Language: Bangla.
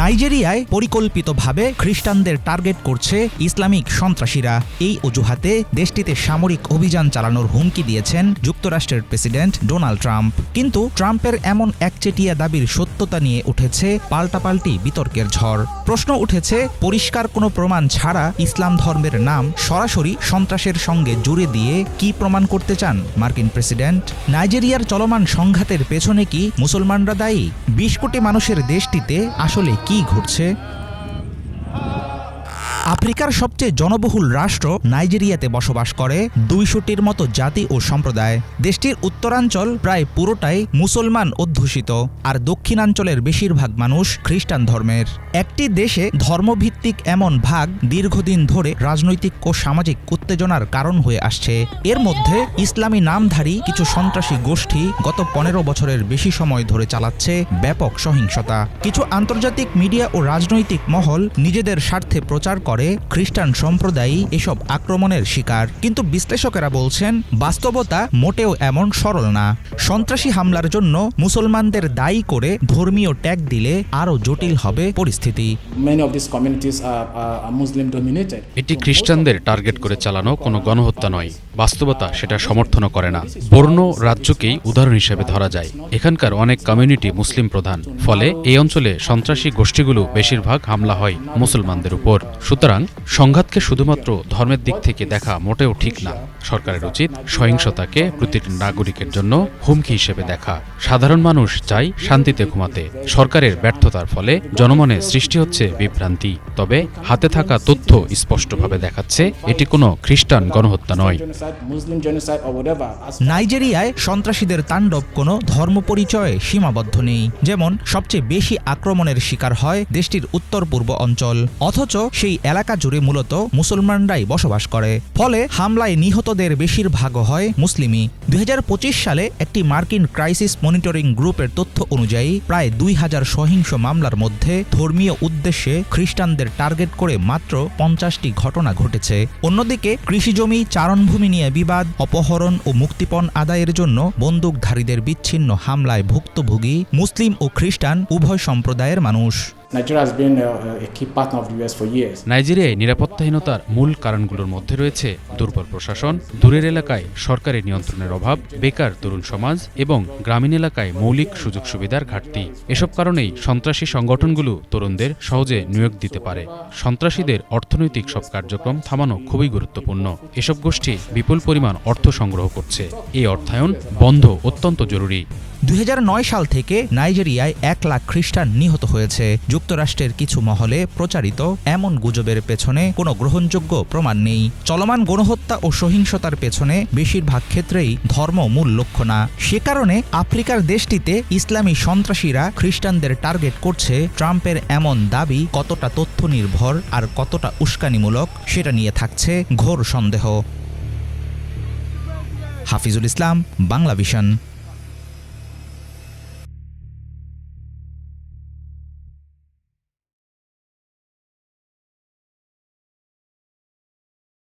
নাইজেরিয়ায় পরিকল্পিতভাবে খ্রিস্টানদের টার্গেট করছে ইসলামিক সন্ত্রাসীরা। এই অজুহাতে দেশটিতে সামরিক অভিযান চালানোর হুমকি দিয়েছেন যুক্তরাষ্ট্রের প্রেসিডেন্ট ডোনাল্ড ট্রাম্প। কিন্তু ট্রাম্পের এমন একচেটিয়া দাবির সত্যতা নিয়ে উঠেছে পাল্টাপাল্টি বিতর্কের ঝড়। প্রশ্ন উঠেছে, পরিষ্কার কোনো প্রমাণ ছাড়া ইসলাম ধর্মের নাম সরাসরি সন্ত্রাসের সঙ্গে জুড়ে দিয়ে কি প্রমাণ করতে চান মার্কিন প্রেসিডেন্ট? নাইজেরিয়ার চলমান সংঘাতের পেছনে কি মুসলমানরা দায়ী? বিশ কোটি মানুষের দেশটিতে আসলে কি ঘটছে? আফ্রিকার সবচেয়ে জনবহুল রাষ্ট্র নাইজেরিয়াতে বসবাস করে দুইশোটির মতো জাতি ও সম্প্রদায়। দেশটির উত্তরাঞ্চল প্রায় পুরোটাই মুসলমান অধ্যুষিত, আর দক্ষিণাঞ্চলের বেশিরভাগ মানুষ খ্রিস্টান ধর্মের। একটি দেশে ধর্মভিত্তিক এমন ভাগ দীর্ঘদিন ধরে রাজনৈতিক ও সামাজিক উত্তেজনার কারণ হয়ে আসছে। এর মধ্যে ইসলামী নামধারী কিছু সন্ত্রাসী গোষ্ঠী গত পনেরো বছরের বেশি সময় ধরে চালাচ্ছে ব্যাপক সহিংসতা। কিছু আন্তর্জাতিক মিডিয়া ও রাজনৈতিক মহল নিজেদের স্বার্থে প্রচার করে খ্রিস্টান সম্প্রদায় এসব আক্রমণের শিকার। কিন্তু বিশ্লেষকেরা বলছেন বাস্তবতা মোটেও এমন সরল না। সন্ত্রাসী হামলার জন্য মুসলমানদের দায়ী করে ধর্মীয় ট্যাগ দিলে আরও জটিল হবে পরিস্থিতি. এটি খ্রিস্টানদের টার্গেট করে চালানো কোনো গণহত্যা নয়। বাস্তবতা সেটা সমর্থনও করে না। বর্ণ রাজ্যকেই উদাহরণ হিসেবে ধরা যায়। এখানকার অনেক কমিউনিটি মুসলিম প্রধান। ফলে এই অঞ্চলে সন্ত্রাসী গোষ্ঠীগুলো বেশিরভাগ হামলা হয় মুসলমানদের উপর। সুতরাং সংঘাতকে শুধুমাত্র ধর্মের দিক থেকে দেখা মোটেও ঠিক না। সরকারের উচিত সহিংসতাকে প্রতিটি নাগরিকের জন্য হুমকি হিসেবে দেখা। সাধারণ মানুষ চাই শান্তিতে ঘুমাতে। সরকারের ব্যর্থতার ফলে জনমনে সৃষ্টি হচ্ছে বিভ্রান্তি। তবে হাতে থাকা তথ্য স্পষ্টভাবে দেখাচ্ছে এটি কোনো খ্রিস্টান গণহত্যা নয়। নাইজেরিয়ায় সন্ত্রাসীদের তাণ্ডব কোনো ধর্ম পরিচয়ে সীমাবদ্ধ নেই। যেমন, সবচেয়ে বেশি আক্রমণের শিকার হয় দেশটির উত্তর পূর্ব অঞ্চল। অথচ সেই এলাকা জুড়ে মূলত মুসলমানরাই বসবাস করে। ফলে হামলায় নিহতদের বেশিরভাগ হয় মুসলিমই। দুই হাজার পঁচিশ সালে একটি মার্কিন ক্রাইসিস মনিটরিং গ্রুপের তথ্য অনুযায়ী প্রায় দুই হাজার সহিংস মামলার মধ্যে ধর্মীয় উদ্দেশ্যে খ্রিস্টানদের টার্গেট করে মাত্র পঞ্চাশটি ঘটনা ঘটেছে। অন্যদিকে কৃষিজমি, চারণভূমি নিয়ে বিবাদ, অপহরণ ও মুক্তিপণ আদায়ের জন্য বন্দুকধারীদের বিচ্ছিন্ন হামলায় ভুক্তভোগী মুসলিম ও খ্রিস্টান উভয় সম্প্রদায়ের মানুষ। Nigeria has been a, a key partner of the US for years. নাইজেরিয়ায় নিরাপত্তাহীনতার মূল কারণগুলোর মধ্যে রয়েছে দুর্বল প্রশাসন দূরের এলাকায় সরকারি নিয়ন্ত্রণের অভাব বেকার তরুণ সমাজ এবং গ্রামীণ এলাকায় মৌলিক সুযোগ সুবিধার ঘাটতি। এসব কারণেই সন্ত্রাসী সংগঠনগুলো তরুণদের সহজে নিয়োগ দিতে পারে। সন্ত্রাসীদের অর্থনৈতিক সব কার্যক্রম থামানো খুবই গুরুত্বপূর্ণ। এসব গোষ্ঠী বিপুল পরিমাণ অর্থ সংগ্রহ করছে। এই অর্থায়ন বন্ধ অত্যন্ত জরুরি। দুই হাজার নয় সাল থেকে নাইজেরিয়ায় এক লাখ খ্রিস্টান নিহত হয়েছে। যুক্তরাষ্ট্রের কিছু মহলে প্রচারিত এমন গুজবের পেছনে কোনো গ্রহণযোগ্য প্রমাণ নেই। চলমান গণহত্যা ও সহিংসতার পেছনে বেশিরভাগ ক্ষেত্রেই ধর্ম মূল লক্ষ্য না। সে কারণে আফ্রিকার দেশটিতে ইসলামী সন্ত্রাসীরা খ্রিস্টানদের টার্গেট করছে ট্রাম্পের এমন দাবি কতটা তথ্য নির্ভর আর কতটা উস্কানিমূলক সেটা নিয়ে থাকছে ঘোর সন্দেহ। হাফিজুল ইসলাম, বাংলা ভিশন।